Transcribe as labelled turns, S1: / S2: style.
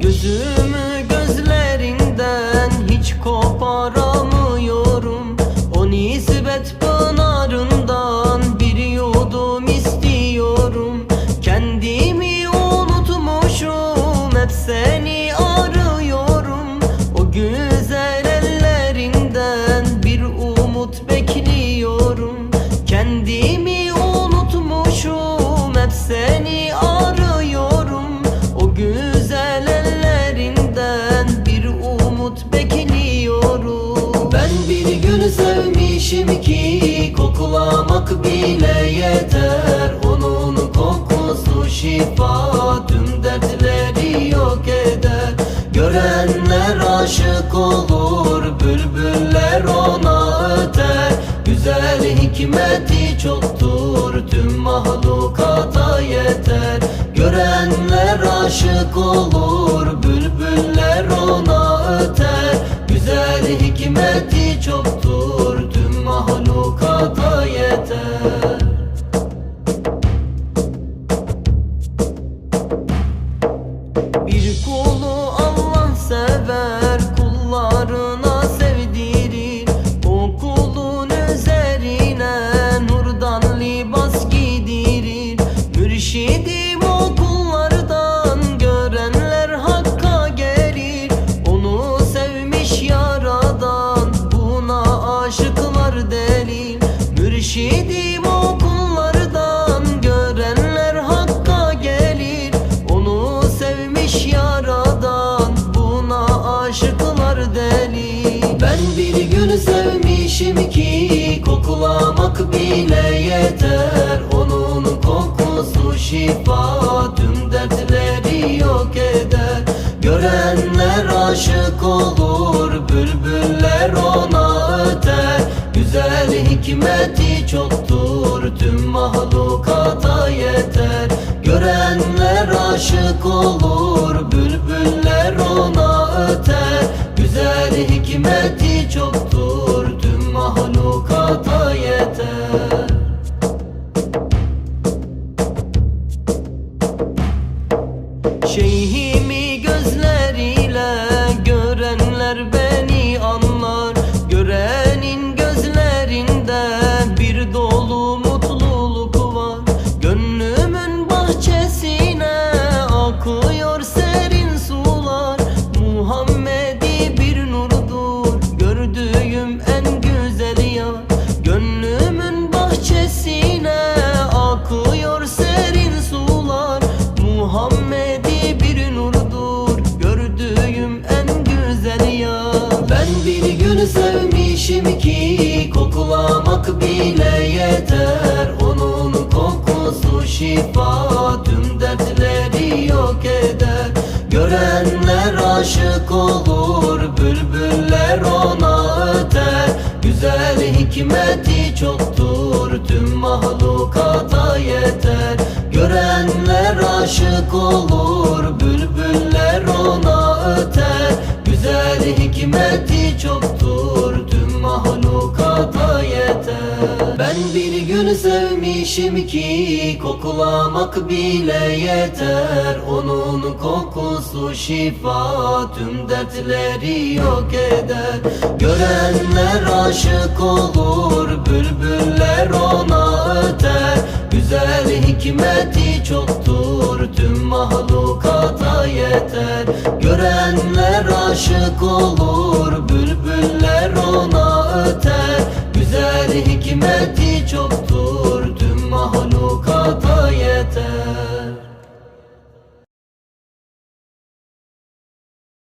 S1: Gözüm sevmişim ki koklamak bile yeter. Onun kokusu şifa tüm dertleri yok eder. Görenler aşık olur bülbüller ona öter. Güzel hikmeti çoktur tüm mahlukata yeter. Görenler aşık olur bülbüller ona öter. Güzel hikmeti çoktur Bir kulu deli. Ben bir gün sevmişim ki koklamak bile yeter. Onun kokusu şifa tüm dertleri yok eder. Görenler aşık olur bülbüller ona öter. Güzel hikmeti çoktur tüm mahlukata yeter. Görenler aşık olur bülbüller ona öter hikmeti çoktur tüm mahlukata yeter. Şeyhimi Ben bir gün sevmişim ki koklamak bile yeter. Onun kokusu şifa tüm dertleri yok eder. Görenler aşık olur bülbüller ona öter. Güzel hikmeti çoktur tüm mahlukata yeter. Görenler aşık olur gün sevmişim ki koklamak bile yeter. Onun kokusu şifa tüm dertleri yok eder. Görenler aşık olur bülbüller ona öter. Güzel hikmeti çoktur tüm mahlukata yeter. Görenler aşık olur bülbüller ona öter her hikmeti çoktur.